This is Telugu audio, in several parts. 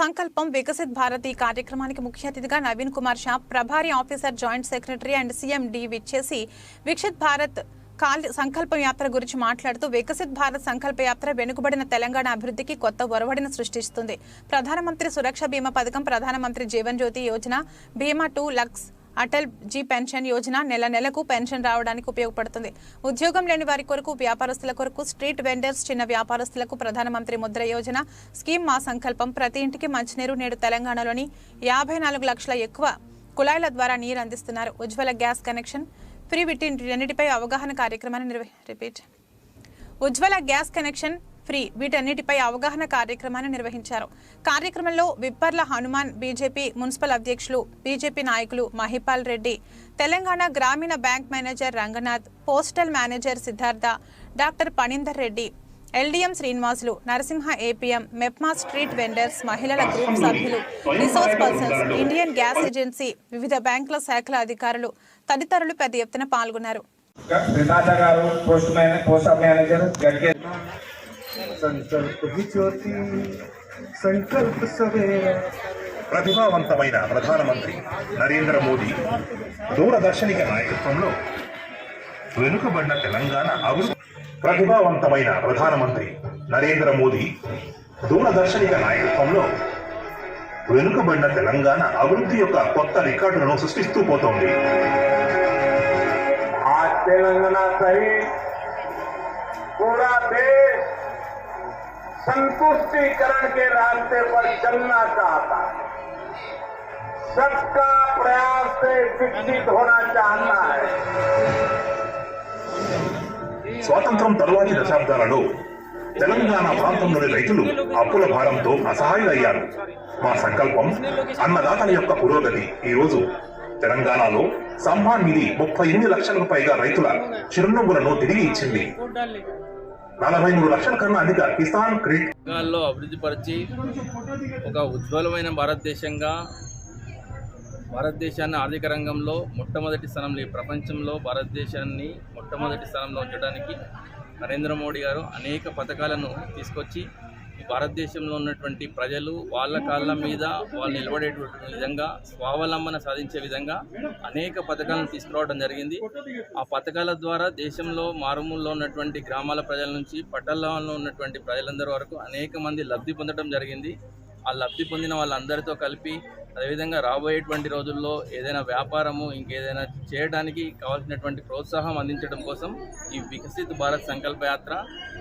సంకల్పం వికసిత్ భారత్ ఈ కార్యక్రమానికి ముఖ్య అతిథిగా Naveen Kumar Shah ప్రభారీ officer joint secretary and CM D విచ్చేసి వికసిత్ భారత్ కాల్ సంకల్ప యాత్ర గురించి మాట్లాడుతూ వికసిత్ భారత్ సంకల్ప యాత్ర వెనుకబడిన తెలంగాణ అభివృద్ధికి కొత్త ఒరవడిని సృష్టిస్తుంది. ప్రధానమంత్రి సురక్ష బీమా పథకం ప్రధానమంత్రి జీవన్ జ్యోతి యోజన బీమా టూ లక్స్ అటల్ జీ పెన్షన్ యోజన నెల నెలకు పెన్షన్ రావడానికి ఉపయోగపడుతుంది. ఉద్యోగం లేని వారి కొరకు వ్యాపారస్తుల కొరకు స్ట్రీట్ వెండర్స్ చిన్న వ్యాపారస్తులకు ప్రధానమంత్రి ముద్ర యోజన స్కీమ్ మా సంకల్పం. ప్రతి ఇంటికి మంచినీరు నేడు తెలంగాణలోని యాభై నాలుగు లక్షల ఎక్కువ కుళాయిల ద్వారా నీరు అందిస్తున్నారు. ఉజ్వల గ్యాస్ కనెక్షన్ ఫ్రీ వీటన్నిటిపై అవగాహన కార్యక్రమాన్ని నిర్వ repeat. Ujjwala gas connection free. వీటన్నిటిపై అవగాహన కార్యక్రమాన్ని నిర్వహించారు. కార్యక్రమంలో విప్పర్ల హనుమాన్ బీజేపీ మున్సిపల్ అధ్యక్షులు బీజేపీ నాయకులు Mahipal Reddy Telangana Grameena bank manager Ranganath postal manager Siddhartha doctor Panindar Reddy LDM Srinivasulu Narasimha APM MEPMA street vendors మహిళల గ్రూప్ సభ్యులు resource persons Indian gas agency వివిధ బ్యాంకుల శాఖల అధికారులు తదితరులు పెద్ద ఎత్తున పాల్గొన్నారు. సంకల్ప జ్యోతి సంకల్ప సవే ప్రతిభావంతమైన ప్రధానమంత్రి నరేంద్ర మోదీ దూరదర్శనిక నాయకత్వంలో వెనుకబడిన తెలంగాణ అభివృద్ధి ప్రతిభావంతమైన ప్రధానమంత్రి నరేంద్ర మోదీ దూరదర్శనిక నాయకత్వంలో వెనుకబడిన తెలంగాణ అభివృద్ధి యొక్క కొత్త రికార్డులను సృష్టిస్తూ పోతోంది. संतुष्टिकरण के रास्ते पर चलना चाहता है सबका प्रयास से विकसित होना चाहता है స్వాతంత్రం తరువాతి దశాబ్దాలలో తెలంగాణ ప్రాంతంలోని రైతులు అప్పుల భారంతో అసహాయులయ్యారు మా సంకల్పం అన్నదాతల యొక్క పురోగతి ఈ రోజు తెలంగాణలో సమ్మాన్ నిధి ముప్పై ఎనిమిది లక్షలకు పైగా రైతుల చిరునవ్వులను తిరిగి ఇచ్చింది నలభై మూడు లక్షల కన్నా అధిక కిసాన్ క్రెడిట్ రంగాల్లో అభివృద్ధి పరిచి ఒక ఉజ్వలమైన భారతదేశంగా భారతదేశాన్ని ఆర్థిక రంగంలో మొట్టమొదటి స్థానంలో ప్రపంచంలో భారతదేశాన్ని మొట్టమొదటి స్థానంలో ఉంచడానికి నరేంద్ర మోడీ గారు అనేక పథకాలను తీసుకొచ్చి భారతదేశంలో ఉన్నటువంటి ప్రజలు వాళ్ళ కాళ్ళ మీద వాళ్ళు నిలబడేటువంటి విధంగా స్వావలంబన సాధించే విధంగా అనేక పథకాలను తీసుకురావడం జరిగింది. ఆ పథకాల ద్వారా దేశంలో మారుమూలలో ఉన్నటువంటి గ్రామాల ప్రజల నుంచి పట్టణాల్లో ఉన్నటువంటి ప్రజలందరి వరకు అనేక మంది లబ్ధి పొందడం జరిగింది. ఆ లబ్ధి పొందిన వాళ్ళందరితో కలిపి అదేవిధంగా రాబోయేటువంటి రోజుల్లో ఏదైనా వ్యాపారము ఇంకేదైనా చేయడానికి కావాల్సినటువంటి ప్రోత్సాహం అందించడం కోసం ఈ వికసిత్ భారత్ సంకల్ప యాత్ర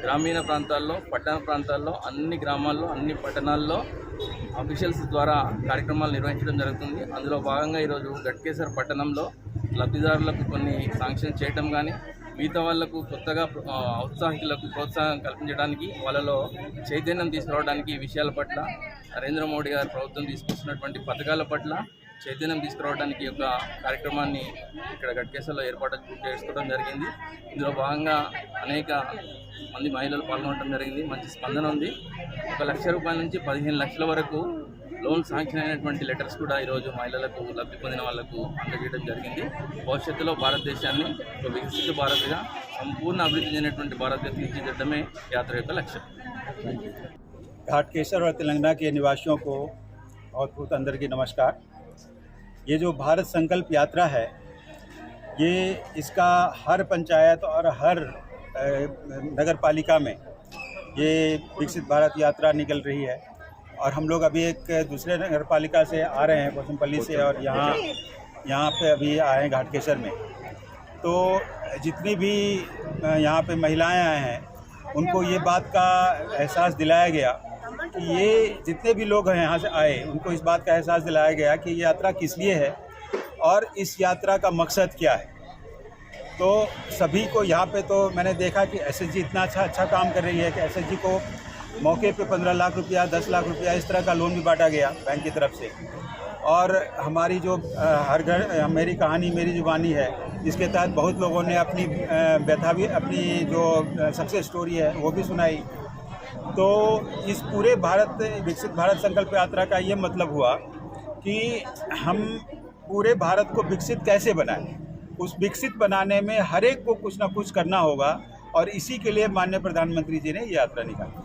గ్రామీణ ప్రాంతాల్లో పట్టణ ప్రాంతాల్లో అన్ని గ్రామాల్లో అన్ని పట్టణాల్లో అఫీషియల్స్ ద్వారా కార్యక్రమాలు నిర్వహించడం జరుగుతుంది. అందులో భాగంగా ఈరోజు గట్కేశ్వర్ పట్టణంలో లబ్ధిదారులకు కొన్ని శాంక్షన్ చేయటం కానీ మిగతా వాళ్ళకు కొత్తగా ఆ, ఔత్సాహికులకు ప్రోత్సాహం కల్పించడానికి వాళ్ళలో చైతన్యం తీసుకురావడానికి ఈ విషయాల పట్ల నరేంద్ర మోడీ గారి ప్రభుత్వం తీసుకొస్తున్నటువంటి పథకాల పట్ల చైతన్యం తీసుకురావడానికి ఒక కార్యక్రమాన్ని ఇక్కడ గట్కేసర్లో ఏర్పాటు చేసుకోవడం జరిగింది. ఇందులో భాగంగా అనేక మంది మహిళలు పాల్గొనడం జరిగింది. మంచి స్పందన ఉంది. ఒక లక్ష రూపాయల నుంచి పదిహేను లక్షల వరకు లోన్ శాంక్షన్ అయినటువంటి లెటర్స్ కూడా ఈరోజు మహిళలకు లబ్ధి పొందిన వాళ్లకు అందజేయడం జరిగింది భవిష్యత్తులో భారతదేశాన్ని ఒక వికసిత భారత్గా సంపూర్ణ అభివృద్ధి చెందినటువంటి భారతదేశం తీర్చిదిద్దడమే యాత్ర యొక్క లక్ష్యం घाटकेसर और तेलंगाना के निवासियों को बहुत बहुत अंदर की नमस्कार ये जो भारत संकल्प यात्रा है ये इसका हर पंचायत और हर अ, नगर पालिका में ये विकसित भारत यात्रा निकल रही है और हम लोग अभी एक दूसरे नगर पालिका से आ रहे हैं पोसमपल्ली से और यहाँ यहाँ पे अभी आए हैं घाटकेश्वर में। तो जितनी भी यहाँ पे महिलाएँ आए हैं, उनको ये बात का एहसास दिलाया गया कि ये जितने भी लोग हैं यहाँ से आए, उनको इस बात का एहसास दिलाया गया कि ये यात्रा किस लिए है और इस यात्रा का मकसद क्या है। तो सभी को यहाँ पे तो मैंने देखा कि एस इतना अच्छा अच्छा काम कर रही है कि एस को मौके पे पंद्रह लाख रुपया, दस लाख रुपया, इस तरह का लोन भी बांटा गया बैंक की तरफ़ से। और हमारी जो हर घर मेरी कहानी, मेरी जुबानी है, इसके तहत बहुत लोगों ने अपनी व्यथा भी, अपनी जो सक्सेस स्टोरी है, वो भी सुनाई। तो इस पूरे भारत, विकसित भारत संकल्प यात्रा का ये मतलब हुआ कि हम पूरे भारत को विकसित कैसे बनाएँ? उस विकसित बनाने में हर एक को कुछ ना कुछ करना होगा और इसी के लिए माननीय प्रधानमंत्री जी ने ये यात्रा निकाली।